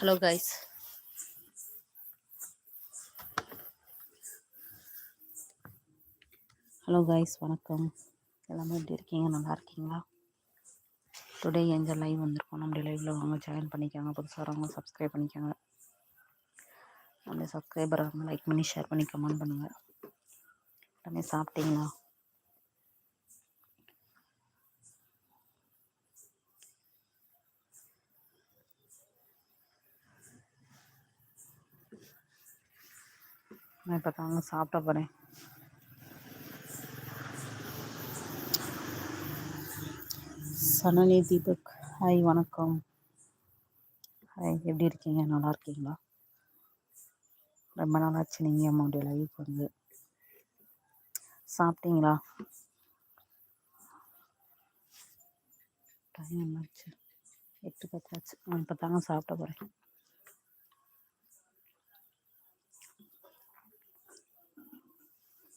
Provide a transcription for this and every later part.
Hello guys hello guys வணக்கம். எல்லாமே எப்படி இருக்கீங்க? நல்லா இருக்கீங்களா? டுடே எங்கள் லைவ் வந்திருக்கோம். நம்முடைய லைவில் வாங்க ஜாயின் பண்ணிக்கோங்க. புதுசாக வரவங்க சப்ஸ்கிரைப் பண்ணிக்கோங்க. நம்முடைய சப்ஸ்கிரைபர் அவங்க லைக் பண்ணி ஷேர் பண்ணி கமெண்ட் பண்ணுங்கள் எல்லாமே சாப்பிட்டீங்களா? நான் இப்போ தாங்க சாப்பிட போகிறேன் சனனி தீபக் ஹாய் வணக்கம். ஹாய் எப்படி இருக்கீங்க? நல்லா இருக்கீங்களா? ரொம்ப நாளாச்சு நீங்கள் அம்மாவுடைய லைஃப் வந்து சாப்பிட்டீங்களா? டைம் என்னாச்சு எட்டு பத்தாச்சு. நான் இப்போ தாங்க சாப்பிட போகிறேன்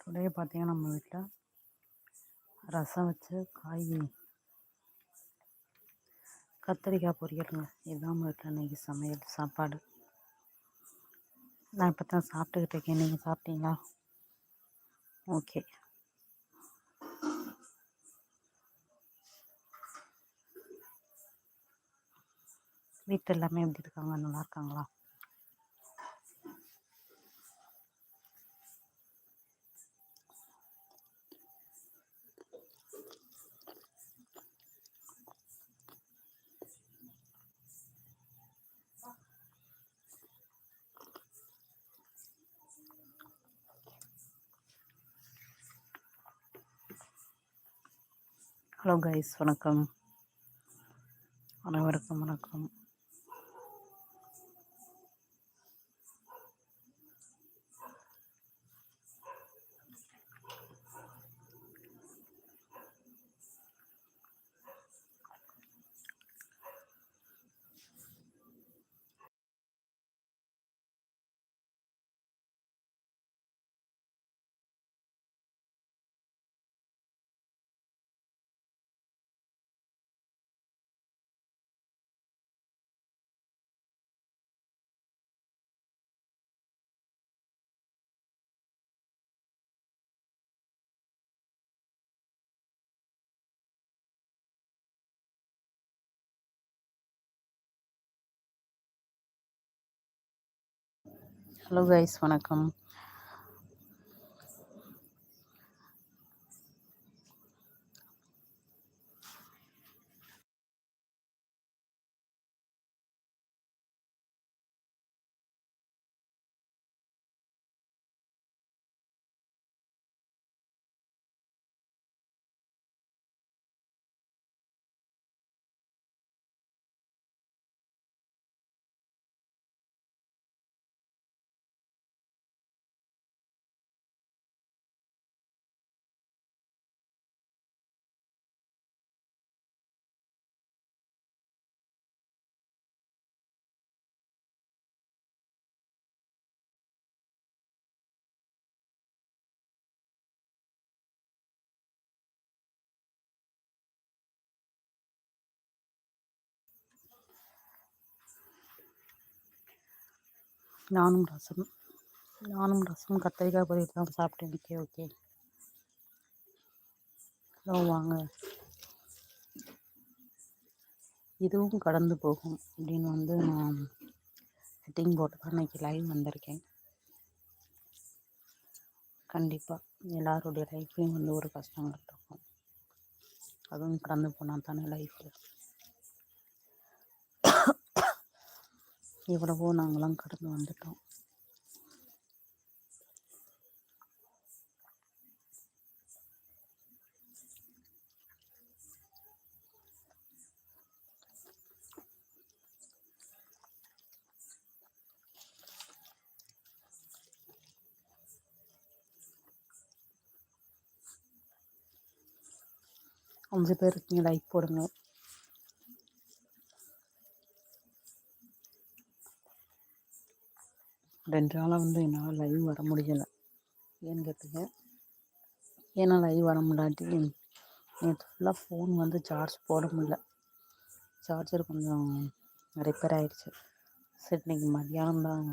டுடே பார்த்தீங்கன்னா நம்ம வீட்டில் ரசம் வச்சு காய் கத்திரிக்காய் பொரியலுங்க. இதுதான் நம்ம வீட்டில் இன்றைக்கி சமையல் சாப்பாடு. நான் இப்போ தான் சாப்பிட்டுக்கிட்டு இருக்கேன். நீங்கள் சாப்பிட்டீங்களா? ஓகே. வீட்டில் எல்லாமே எப்படி இருக்காங்க? நல்லா இருக்காங்களா? ஹலோ கைஸ் வணக்கம். அனைவருக்கும் வணக்கம். ஹலோ கைஸ் வணக்கம். நானும் ரசம் நானும் ரசம் கத்திரிக்காய் பொரியல் தான் சாப்பிட்டேன். Okay okay. ஹலோ வாங்க. இதுவும் கடந்து போகும் அப்படின்னு வந்து நான் செட்டிங் போட்டு தான் இன்றைக்கி லைவ் வந்திருக்கேன். கண்டிப்பாக எல்லாருடைய லைஃப்லேயும் வந்து ஒரு கஷ்டங்கள் இருக்கும். அதுவும் கடந்து போனால் தானே லைஃப்பில் எவ்வளவோ நாங்களாம் கடந்து வந்துட்டோம். அஞ்சு பேர் இருக்கீங்க லைக் போடுங்க. ரெண்டு நாளாக வந்து என்னால் லைவ் வர முடியலை. ஏன்னு கேட்டீங்க? ஏன்னா லைவ் வர முடியாட்டி நேற்று ஃபுல்லாக ஃபோன் வந்து சார்ஜ் போட முடியல. சார்ஜர் கொஞ்சம் ரிப்பேர் ஆகிடுச்சு சரி இன்றைக்கி மதியானம் தான்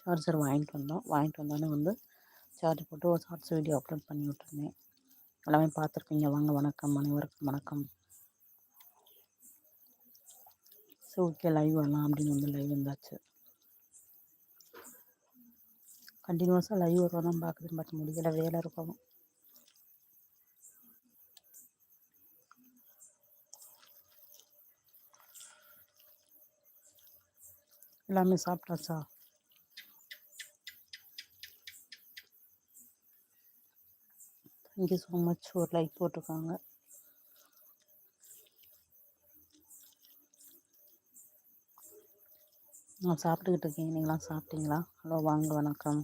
சார்ஜர் வாங்கிட்டு வந்தோம். வாங்கிட்டு வந்தோடனே வந்து சார்ஜ் போட்டு ஒரு ஷார்ட்ஸ் வீடியோ அப்லோட் பண்ணி விட்ருந்தேன் எல்லாமே பார்த்துருப்பீங்க. வாங்க வணக்கம். அனைவருக்கும் வணக்கம். ஸோ ஓகே லைவ் வரலாம் அப்படின்னு வந்து லைவ் வந்தாச்சு. கண்டினியூஸாக லைவ் வருவோம் தான் பார்க்குறது பட் முடியலை வேலை இருக்கணும். எல்லாமே சாப்பிட்டாச்சா? தேங்க்யூ ஸோ மச் ஒரு லைக் போட்டிருக்காங்க. நான் சாப்பிட்டுக்கிட்டு இருக்கேன். நீங்களாம் சாப்பிட்டீங்களா? ஹலோ வாங்க வணக்கம்.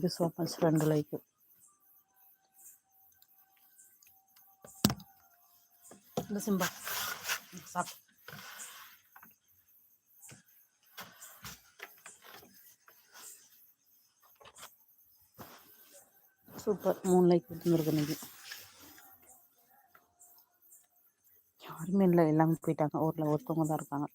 தேங்க்யூ ஸோ மச் ரெண்டு லைக்கு இந்த சிம்பா. சாப்பிட்டு சூப்பர். மூணு லைக் கொடுத்துருக்கு இன்னைக்கு. யாருமே இல்லை எல்லாமே போயிட்டாங்க. ஊரில் ஒருத்தவங்க தான் இருக்காங்க.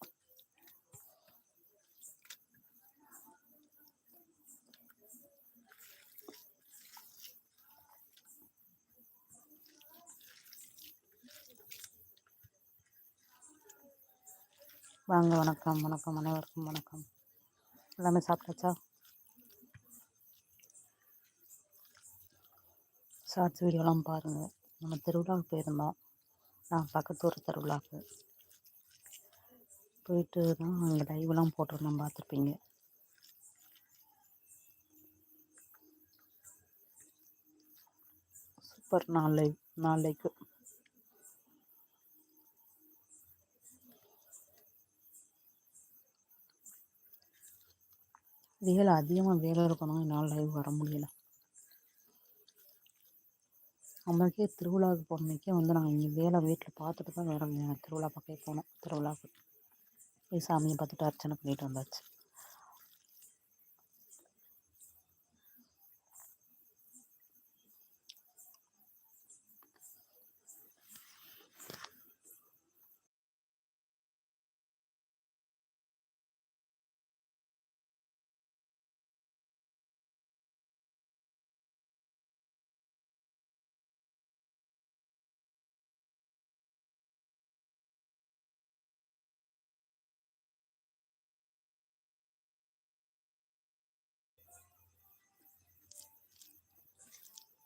வாங்க வணக்கம் வணக்கம் அனைவருக்கும் வணக்கம். எல்லாமே சாப்பிட்டாச்சா? ஷார்ட்ஸ் வீடியோலாம் பாருங்கள் நம்ம திருவிழாவுக்கு போயிருந்தோம். நான் பக்கத்தூர் திருவிழாவுக்கு போயிட்டு தான் அங்கே லைவ்லாம் போட்டிருந்தோம் பார்த்துருப்பீங்க. சூப்பர் நாலு லைவ் வேலை அதிகமாக வேலை இருக்கணும். என்னால் லைவ் வர முடியல. நம்மளுக்கே திருவிழாவுக்கு போனமைக்கே வந்து நாங்கள் இங்கே வேலை வீட்டில் பார்த்துட்டு தான் வேலை திருவிழா பக்கம் போனோம். திருவிழாவுக்கு. போய் சாமியை பார்த்துட்டு அர்ச்சனை பண்ணிட்டு வந்தாச்சு.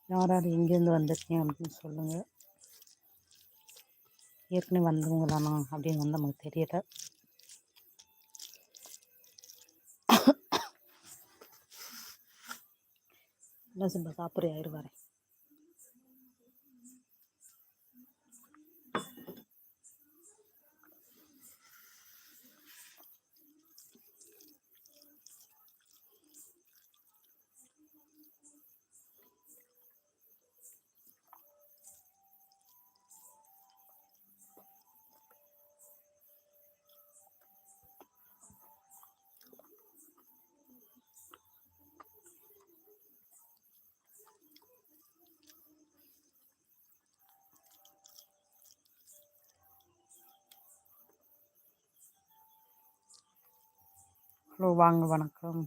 யார் யார் எங்கேருந்து வந்திருக்கீங்க அப்படின்னு சொல்லுங்கள் ஏற்கனவே வந்தவங்க தானா அப்படின்னு வந்து நமக்கு தெரியல. என்ன சொல்ல சாப்பிட்றியா? ஆயிடுவாரேன் ஹலோ வாங்க வணக்கம்.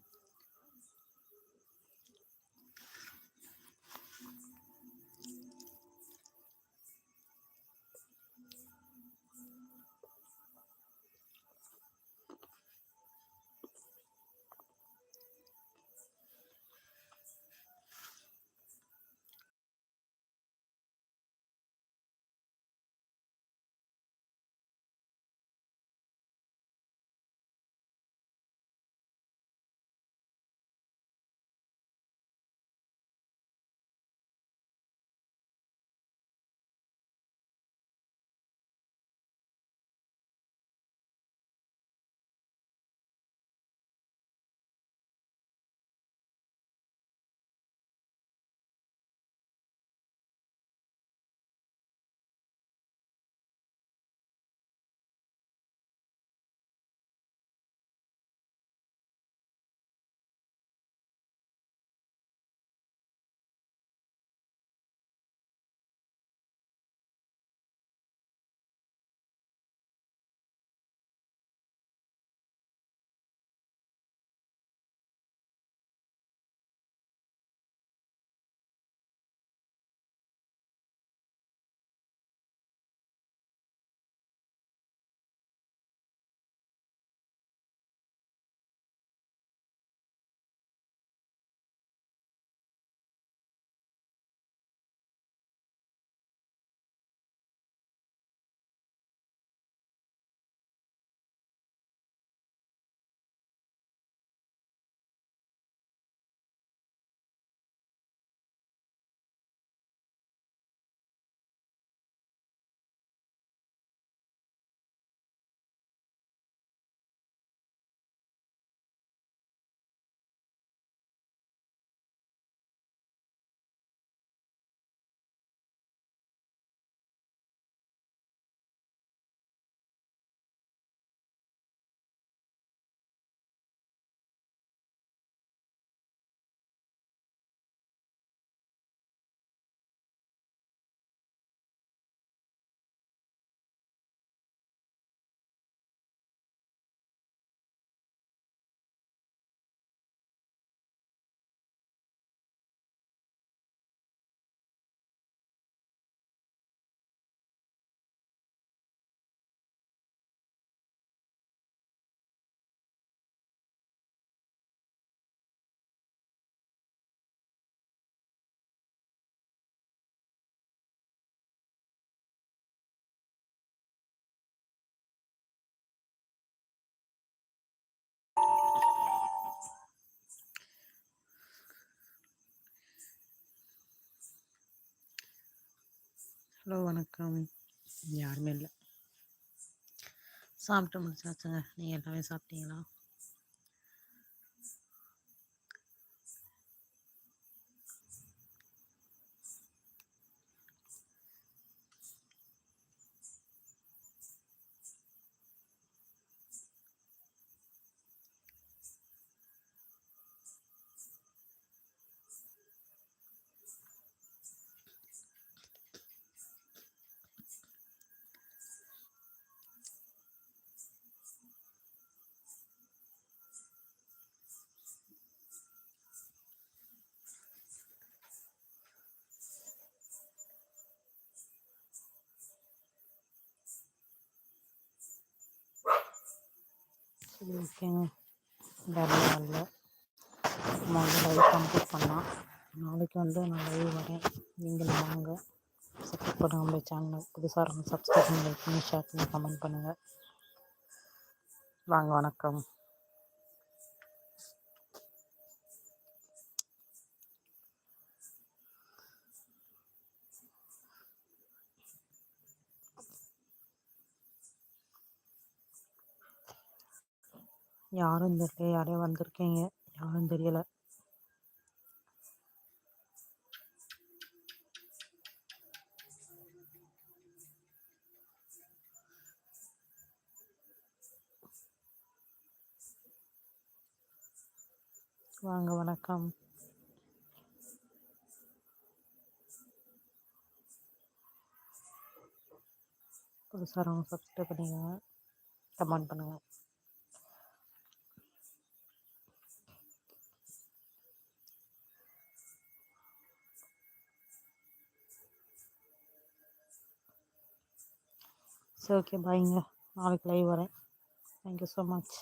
ஹலோ வணக்கம். யாருமே இல்லை. சாப்பிட்டு முடிச்சாச்சுங்க. நீங்கள் எல்லாமே சாப்பிட்டீங்களா? ஓகேங்க வேறு நாளில் நம்ம வந்து லைவ் கம்ப்ளீட் பண்ணலாம் நாளைக்கு வந்து நான் லைவ் வரேன். நீங்களும் வாங்க. சப்போர்ட் பண்ணுங்கள் நம்ம சேனலை புதுசாக இருக்கும் சப்ஸ்கிரைப் பண்ணி லைக் பண்ணி ஷேர் பண்ணி கமெண்ட் பண்ணுங்கள் வாங்க வணக்கம். யாரும் தெரியல யாரையும் வந்திருக்கீங்க. யாரும் தெரியலை. வாங்க வணக்கம். புதுசாக சப்ஸ்கிரைப் பண்ணிக்கோங்க. கமெண்ட் பண்ணுங்கள் சரி ஓகே பாய்ங்க நாளைக்கு லைவ் வரேன். Thank you so much